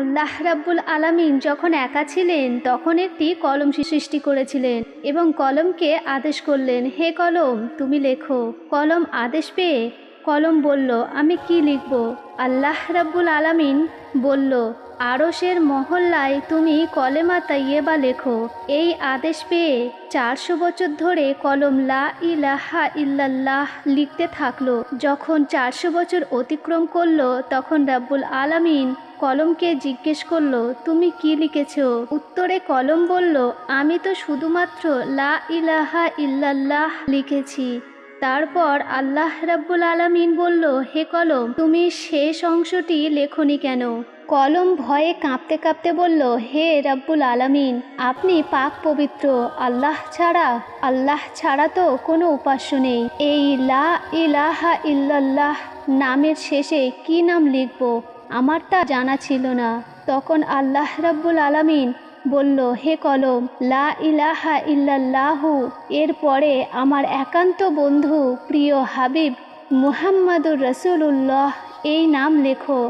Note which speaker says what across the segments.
Speaker 1: আল্লাহ রাব্বুল আলামিন যখন একা ছিলেন, তখন একটি কলম সৃষ্টি করেছিলেন এবং কলমকে আদেশ করলেন, হে কলম, তুমি লেখো। কলম আদেশ পেয়ে কলম বলল, আমি কি লিখব? আল্লাহ রাব্বুল আলামিন বলল আরশের মহল্লায় তুমি কলেমা তাইয়েবা লেখো। এই আদেশ পেয়ে চারশো বছর ধরে কলম লা ইলাহা ইল্লাল্লাহ লিখতে থাকল। যখন চারশো বছর অতিক্রম করল, তখন রাব্বুল আলামিন কলমকে জিজ্ঞেস করল, তুমি কি লিখেছ? উত্তরে কলম বলল, আমি তো শুধুমাত্র লা ইলাহা ইল্লাল্লাহ লিখেছি। তারপর আল্লাহ রাব্বুল আলামিন বলল, হে কলম, তুমি শেষ অংশটি লেখনি কেন? কলম ভয়ে কাঁপতে কাঁপতে বলল, হে রাব্বুল আলামিন, আপনি পাক পবিত্র, আল্লাহ ছাড়া আল্লাহ ছাড়া তো কোনো উপাস্য নেই। এই লা ইলাহা ইল্লাল্লাহ নামের শেষে কি নাম লিখব, আমার তা জানা ছিল না। তখন আল্লাহ রাব্বুল আলামিন বলল, হে কলম, লা ইলাহা ইল্লাল্লাহু এরপরে আমার একান্ত বন্ধু, প্রিয় হাবিব মুহাম্মাদুর রসুল্লাহ এই নাম লেখো।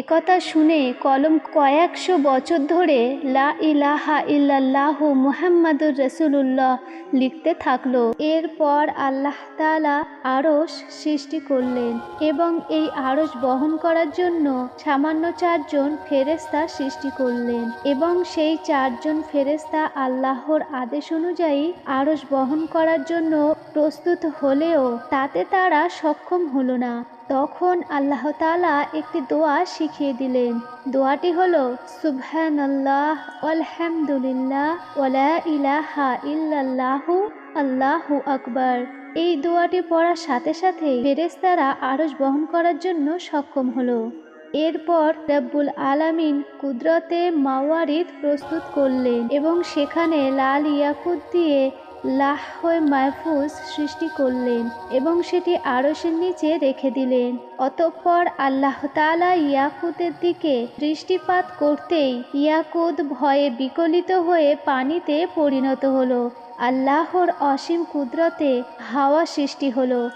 Speaker 1: একথা শুনে কলম কয়েকশো বছর ধরে লা ইলাহা ইল্লাল্লাহু মুহাম্মাদুর রসুল্লাহ লিখতে থাকল। এরপর আল্লাহ তালা আড়স সৃষ্টি করলেন এবং এই আড়স বহন করার জন্য সামান্য চারজন ফেরেস্তা সৃষ্টি করলেন এবং সেই চারজন ফেরেস্তা আল্লাহর আদেশ অনুযায়ী আড়স বহন করার জন্য প্রস্তুত হলেও তাতে তারা সক্ষম হলো না। তখন আল্লাহ তালা একটি দোয়া শিখিয়ে দিলেন। দোয়াটি হলো সুবহান আল্লাহ আলহামদুলিল্লাহ ওলা ইলাহা ইল্লাল্লাহু, আল্লাহু আকবার। এই দোয়াটি পড়ার সাথে সাথে ফেরেস্তারা আরস বহন করার জন্য সক্ষম হলো। এরপর রব্বুল আলামিন কুদরতে মাওয়ারিদ প্রস্তুত করলেন এবং সেখানে লাল ইয়াকুত দিয়ে লাহ্য় মাহফুজ সৃষ্টি করলেন এবং সেটি আরশের নিচে রেখে দিলেন। অতঃপর আল্লাহ তালা ইয়াকুতের দিকে দৃষ্টিপাত করতেই ইয়াকুত ভয়ে বিকলিত হয়ে পানিতে পরিণত হলো। আল্লাহর অসীম কুদরতে হাওয়া সৃষ্টি হলো।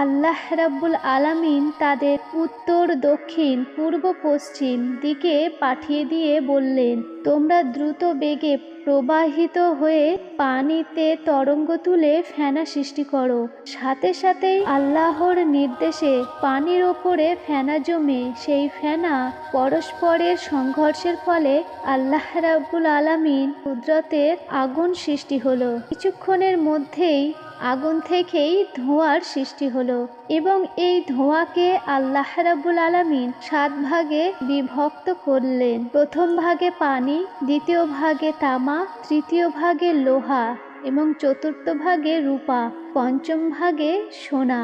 Speaker 1: আল্লাহ রাব্বুল আলামিন তাদের উত্তর, দক্ষিণ, পূর্ব, পশ্চিম দিকে পাঠিয়ে দিয়ে বললেন, তোমরা দ্রুত বেগে প্রবাহিত হয়ে পানিতে তরঙ্গ তুলে ফেনা সৃষ্টি করো। সাথে সাথেই আল্লাহর নির্দেশে পানির ওপরে ফেনা জমে, সেই ফেনা পরস্পরের সংঘর্ষের ফলে আল্লাহ রাব্বুল আলামিন কুদরতের আগুন সৃষ্টি হলো। কিছুক্ষণের মধ্যেই আগুন থেকেই ধোঁয়ার সৃষ্টি হলো এবং এই ধোঁয়াকে আল্লাহ রাব্বুল আলামিন সাত ভাগে বিভক্ত করলেন। প্রথম ভাগে পানি, দ্বিতীয় ভাগে তামা, তৃতীয় ভাগে লোহা এবং চতুর্থ ভাগে রূপা, পঞ্চম ভাগে সোনা,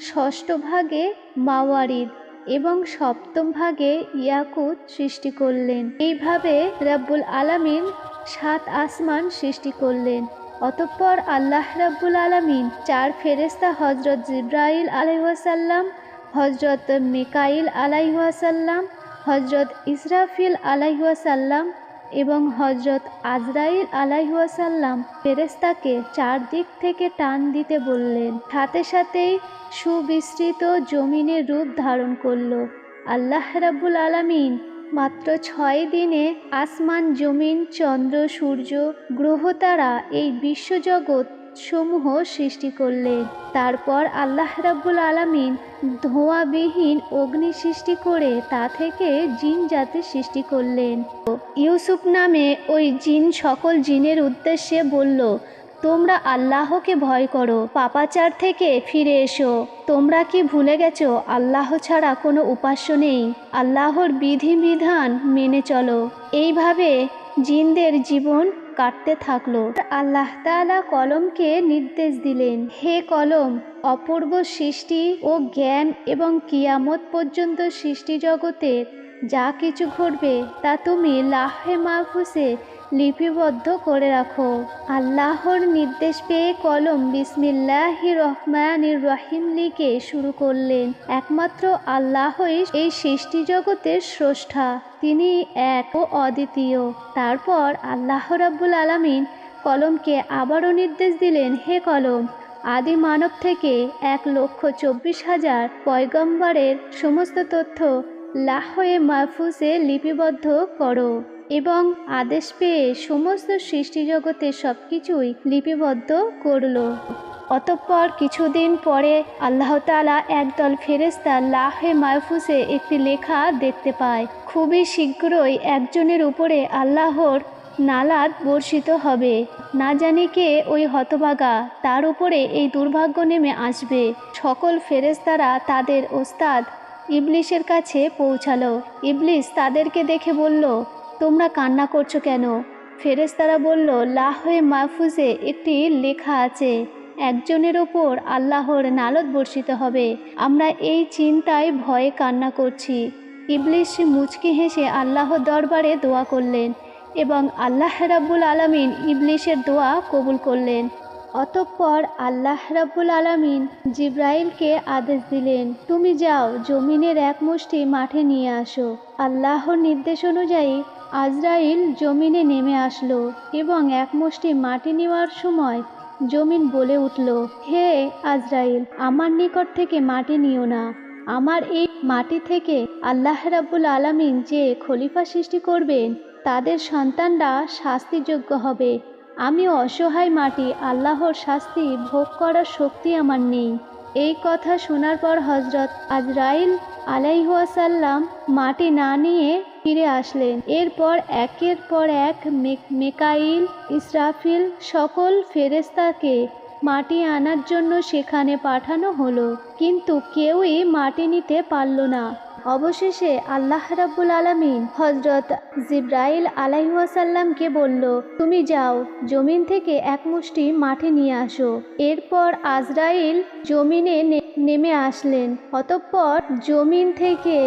Speaker 1: ষষ্ঠ ভাগে মাওয়ারিদ এবং সপ্তম ভাগে ইয়াকুত সৃষ্টি করলেন। এইভাবে রাব্বুল আলামিন সাত আসমান সৃষ্টি করলেন। অতঃপর আল্লাহ রাব্বুল আলামিন চার ফেরেস্তা হজরত জিব্রাইল আলাইহাসাল্লাম হজরত মেকাইল আলাইহাসাল্লাম হজরত ইসরাফিল আলাইহাসাল্লাম এবং হজরত আজরাইল আলাইহাসাল্লাম ফেরেস্তাকে চারদিক থেকে টান দিতে বললেন। সাথে সাথেই সুবিস্তৃত জমিনের রূপ ধারণ করল। আল্লাহ রাব্বুল আলামিন মাত্র ছয় দিনে আসমান, জমিন, চন্দ্র, সূর্য গ্রহতারা এই বিশ্বজগৎ সমূহ সৃষ্টি করলেন তারপর আল্লাহ রাব্বুল আলামিন ধোঁয়াবিহীন অগ্নি সৃষ্টি করে তা থেকে জিন জাতি সৃষ্টি করলেন। ইউসুফ নামে ওই জিন সকল জিনের উদ্দেশ্যে বলল তোমরা আল্লাহকে ভয় করো, পাপাচার থেকে ফিরে এসো। তোমরা কি ভুলে গেছো, আল্লাহ ছাড়া কোনো উপাস্য নেই। আল্লাহর বিধিবিধান মেনে চলো। এইভাবে জিনদের জীবন কাটতে থাকল। আল্লাহ তাআলা কলমকে নির্দেশ দিলেন, হে কলম, অপূর্ব সৃষ্টি ও জ্ঞান এবং কিয়ামত পর্যন্ত সৃষ্টি জগতের যা কিছু ঘটবে তা তুমি লাহে মাহফুসে লিপিবদ্ধ করে রাখো। আল্লাহর নির্দেশ পেয়ে কলম বিসমিল্লাহ রহমানির রহিম লিখে শুরু করলেন। একমাত্র আল্লাহই এই সৃষ্টি জগতের স্রষ্টা। তিনি এক ও অদ্বিতীয়। তারপর আল্লাহ রাব্বুল আলামিন কলমকে আবারও নির্দেশ দিলেন, হে কলম, আদি মানব থেকে এক লক্ষ চব্বিশ হাজার পয়গম্বরের সমস্ত তথ্য লাহয়ে মাহফুজে লিপিবদ্ধ করো। এবং আদেশ পেয়ে সমস্ত সৃষ্টিজগতের সব কিছুই লিপিবদ্ধ করল। অতঃপর কিছুদিন পরে আল্লাহ তালা একদল ফেরেস্তা লাহে মাহফুজে একটি লেখা দেখতে পায়। খুবই শীঘ্রই একজনের উপরে আল্লাহর নালাদ বর্ষিত হবে। না জানি কে ওই হতবাগা তার উপরে এই দুর্ভাগ্য নেমে আসবে। সকল ফেরেস্তারা তাদের ওস্তাদ ইবলিশের কাছে পৌঁছালো। ইবলিশ তাদেরকে দেখে বলল তোমরা কান্না করছ কেন? ফেরেস্তারা বলল লাহে মাহফুজে একটি লেখা আছে, একজনের ওপর আল্লাহর নালত বর্ষিত হবে। আমরা এই চিন্তায় ভয়ে কান্না করছি। ইবলিশ মুচকি হেসে আল্লাহর দরবারে দোয়া করলেন এবং আল্লাহ রাব্বুল আলামিন ইবলিশের দোয়া কবুল করলেন। অতঃপর আল্লাহ রাব্বুল আলামিন জিব্রাইলকে আদেশ দিলেন, তুমি যাও, জমিনের এক মুষ্টি মাঠে নিয়ে আসো। আল্লাহর নির্দেশ অনুযায়ী আজরাইল জমিনে নেমে আসলো এবং এক মুষ্টি মাটি নেওয়ার সময় জমিন বলে উঠল, হে আজরাইল, আমার নিকট থেকে মাটি নিও না। আমার এই মাটি থেকে আল্লাহ রাব্বুল আলামিন যে খলিফা সৃষ্টি করবেন, তাদের সন্তানরা শাস্তিযোগ্য হবে। আমি অসহায় মাটি আল্লাহর শাস্তি ভোগ করার শক্তি আমার নেই। এই কথা শোনার পর হজরত আজরাইল আলাইহাসাল্লাম মাটি না নিয়ে ফিরে আসলেন। এরপর একের পর এক মেকাইল, ইসরাফিল সকল ফেরেস্তাকে মাটি আনার জন্য সেখানে পাঠানো হলো। কিন্তু কেউই মাটি নিতে পারল না। অবশেষে আল্লাহ রাব্বুল আলামিন হজরত জিব্রাইল আলাইহাসাল্লামকে বলল, তুমি যাও, জমিন থেকে এক মুষ্টি মাটি নিয়ে আসো। এরপর আজরাইল জমিনে নেমে আসলেন। অতঃপর জমিন থেকে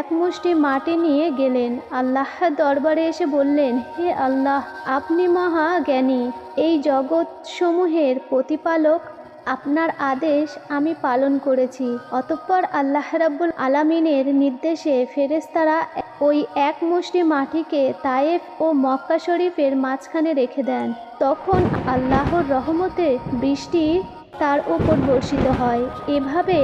Speaker 1: এক মুষ্টি মাটি নিয়ে গেলেন। আল্লাহ দরবারে এসে বললেন, হে আল্লাহ, আপনি মহা জ্ঞানী। এই জগৎ সমূহের প্রতিপালক আপনার আদেশ আমি পালন করেছি। অতঃপর আল্লাহ রাব্বুল আলামিনের নির্দেশে ফেরেস্তারা ওই এক মুষ্টি মাটিকে তায়েফ ও মক্কা শরীফের মাঝখানে রেখে দেন। তখন আল্লাহর রহমতে বৃষ্টি তার উপর বর্ষিত হয়। এভাবে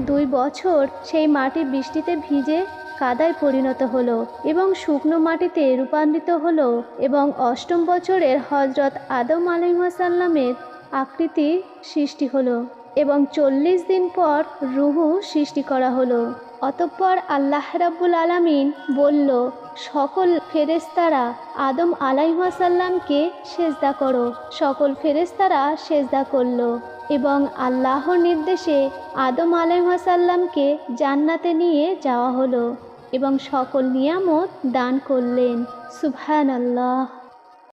Speaker 1: দুই বছর সেই মাটি বৃষ্টিতে ভিজে কাদায় পরিণত হলো এবং শুকনো মাটিতে রূপান্তরিত হলো এবং অষ্টম বছরের হজরত আদম আলাইসাল্লামের আকৃতি সৃষ্টি হলো এবং চল্লিশ দিন পর রুহু সৃষ্টি করা হলো। অতঃপর আল্লাহ রাব্বুল আলামিন বলল, সকল ফেরেস্তারা আদম আলাইহাসাল্লামকে সেজদা করো। সকল ফেরেস্তারা সেজদা করল এবং আল্লাহর নির্দেশে আদম আলাইহাসাল্লামকে জান্নাতে নিয়ে যাওয়া হলো এবং সকল নিয়ামত দান করলেন। সুবহান আল্লাহ